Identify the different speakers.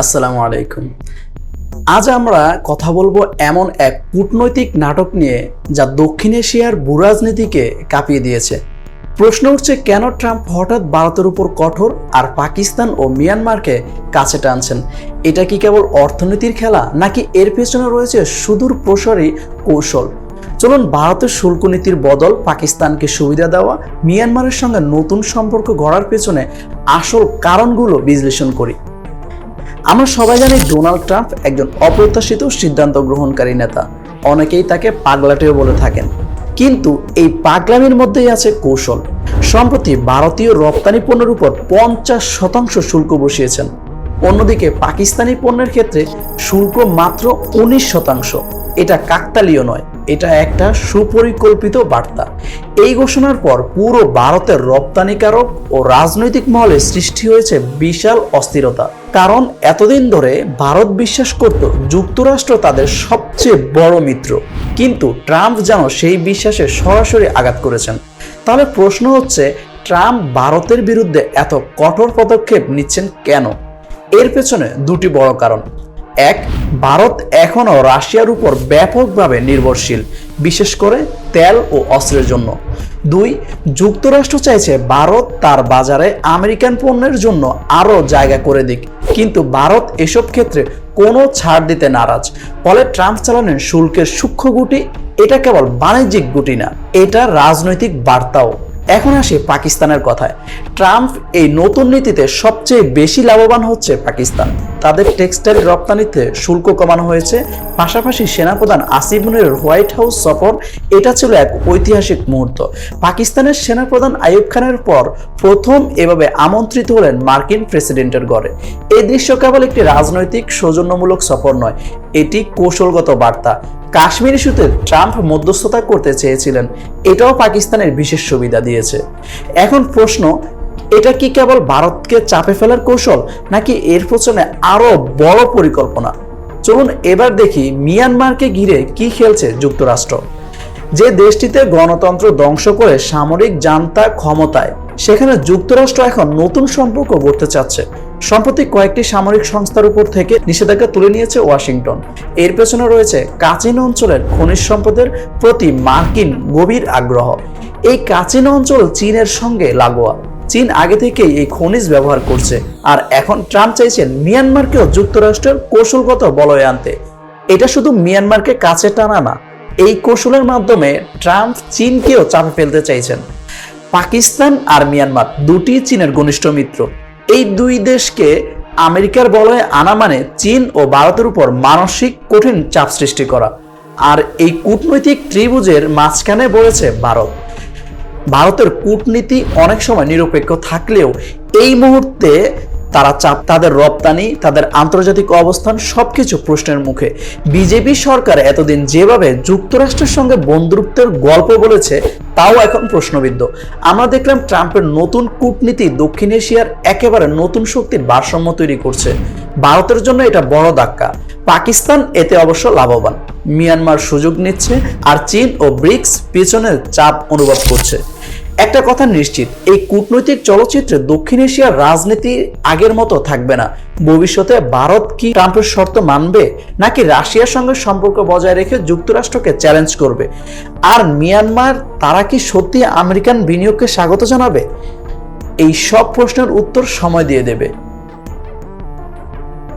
Speaker 1: আসসালামু আলাইকুম। আজ আমরা কথা বলব এমন এক কূটনৈতিক নাটক নিয়ে যা দক্ষিণ এশিয়ার ভূরাজনীতিকে কাঁপিয়ে দিয়েছে। প্রশ্ন উঠছে কেন ট্রাম্প হঠাৎ ভারতের উপর কঠোর আর পাকিস্তান ও মিয়ানমারকে কাছে টানছেন? এটা কি কেবল অর্থনীতির খেলা, নাকি এর পেছনে রয়েছে সুদূর প্রসারী কৌশল? চলুন ভারতের শুল্ক নীতির বদল, পাকিস্তানকে সুবিধা দেওয়া, মিয়ানমারের সঙ্গে নতুন সম্পর্ক গড়ার পেছনে আসল কারণগুলো বিশ্লেষণ করি। আমরা সবাই জানি ডোনাল্ড ট্রাম্প একজন অপ্রত্যাশিত সিদ্ধান্ত গ্রহণকারী নেতা। অনেকেই তাকে পাগলাটেও বলে থাকেন। কিন্তু এই পাগলামির মধ্যেই আছে কৌশল। সম্প্রতি ভারতীয় রপ্তানি পণ্যের উপর পঞ্চাশ শতাংশ শুল্ক বসিয়েছেন। অন্যদিকে পাকিস্তানি পণ্যের ক্ষেত্রে শুল্ক মাত্র উনিশ শতাংশ। এটা কাকতালীয় নয়। এটা একটা সুপরিকল্পিত বার্তা। এই ঘোষণার পর পুরো ভারতের রপ্তানিকারক ও রাজনৈতিক মহলে সৃষ্টি হয়েছে বিশাল অস্থিরতা। কারণ এতদিন ধরে ভারত বিশ্বাস করত যুক্তরাষ্ট্র তাদের সবচেয়ে বড় মিত্র। কিন্তু ট্রাম্প যেন সেই বিশ্বাসে সরাসরি আঘাত করেছেন। তাহলে প্রশ্ন হচ্ছে, ট্রাম্প ভারতের বিরুদ্ধে এত কঠোর পদক্ষেপ নিচ্ছেন কেন? এর পেছনে দুটি বড় কারণ। এক, ভারত এখনও রাশিয়ার উপর ব্যাপকভাবে নির্ভরশীল, বিশেষ করে তেল ও অস্ত্রের জন্য। দুই, যুক্তরাষ্ট্র চাইছে ভারত তার বাজারে আমেরিকান পণ্যের জন্য আরও জায়গা করে দিক। কিন্তু ভারত এসব ক্ষেত্রে কোনো ছাড় দিতে নারাজ। ফলে ট্রাম্প চালানোর শুল্কের সূক্ষ্ম গুটি এটা কেবল বাণিজ্যিক গুটি না, এটা রাজনৈতিক বার্তাও। এখন আসি পাকিস্তানের কথায়। ট্রাম্প এই নতুন নীতিতে সবচেয়ে বেশি লাভবান হচ্ছে পাকিস্তান। তাদের টেক্সটাইল রপ্তানিতে শুল্ক কমানো হয়েছে। পাশাপাশি সেনাপ্রধান আসিফ হোয়াইট হাউস সফর, এটা ছিল এক ঐতিহাসিক মুহূর্ত। পাকিস্তানের সেনাপ্রধান আইয়ুব খানের পর প্রথম এভাবে আমন্ত্রিত হলেন মার্কিন প্রেসিডেন্টের ঘরে এই দৃশ্য কেবল একটি রাজনৈতিক সৌজন্যমূলক সফর নয়, এটি কৌশলগত বার্তা। কাশ্মীর ইস্যুতে ট্রাম্প মধ্যস্থতা করতে চেয়েছিলেন। এটাও পাকিস্তানের বিশেষ সুবিধা দিয়েছে। এখন প্রশ্ন, এটা কি কেবল ভারতকে চাপে ফেলার কৌশল, নাকি এর পেছনে আরও বড় পরিকল্পনা? চলুন এবার দেখি মিয়ানমারকে ঘিরে কি খেলছে যুক্তরাষ্ট্র। যে দেশটিতে গণতন্ত্র ধ্বংস করে সামরিক জান্তা ক্ষমতায়, সেখানে যুক্তরাষ্ট্র এখন নতুন সম্পর্ক গড়তে চাচ্ছে। সম্প্রতি কয়েকটি সামরিক সংস্থার উপর থেকে নিষেধাজ্ঞা তুলে নিয়েছে ওয়াশিংটন। এর পেছনে রয়েছে কাচিন অঞ্চলের খনিজ সম্পদের প্রতি মার্কিন গভীর আগ্রহ। এই কাচিন অঞ্চল চীনের সঙ্গে লাগোয়া। চীন আগে থেকেই এই খনিজ ব্যবহার করছে আর এখন ট্রাম্প চাইছেন মিয়ানমারকেও যুক্তরাষ্ট্রের কৌশলগত বলয়ে আনতে। এটা শুধু মিয়ানমারকে কাছে টানা না, এই কৌশলের মাধ্যমে ট্রাম্প চীনকেও চাপে ফেলতে চাইছেন। পাকিস্তান আর মিয়ানমার দুটি চীনের ঘনিষ্ঠ মিত্র। এই দুই দেশকে আমেরিকার বলয়ে আনা মানে চীন ও ভারতের উপর মানসিক কঠিন চাপ সৃষ্টি করা। আর এই কূটনৈতিক ত্রিভুজের মাঝখানে বলেছে ভারত। ভারতের কূটনীতি অনেক সময় নিরপেক্ষ থাকলেও এই মুহূর্তে তারা চাপ, তাদের রপ্তানি, তাদের আন্তর্জাতিক অবস্থান সবকিছু প্রশ্নের মুখে। বিজেপি সরকার এতদিন যেভাবে যুক্তরাষ্ট্রের সঙ্গে বন্ধুত্বের গল্প বলেছে, তাও এখন প্রশ্নবিদ্ধ। আমরা দেখলাম ট্রাম্পের নতুন কূটনীতি দক্ষিণ এশিয়ার একেবারে নতুন শক্তির ভারসাম্য তৈরি করছে। ভারতের জন্য এটা বড় ধাক্কা। পাকিস্তান এতে অবশ্য লাভবান। মিয়ানমার সুযোগ নিচ্ছে আর চীন ও ব্রিক্স পিছনের চাপ অনুভব করছে। একটা কথা নিশ্চিত, এই কূটনৈতিক চলচ্চিত্রে দক্ষিণ এশিয়ার রাজনীতি আগের মতো থাকবে না। ভবিষ্যতে ভারত কি ট্রাম্পের শর্ত মানবে, নাকি রাশিয়ার সঙ্গে সম্পর্ক বজায় রেখে যুক্তরাষ্ট্রকে চ্যালেঞ্জ করবে? আর মিয়ানমার, তারা কি সত্যি আমেরিকান বিনিয়োগকে স্বাগত জানাবে? এই সব প্রশ্নের উত্তর সময় দিয়ে দেবে।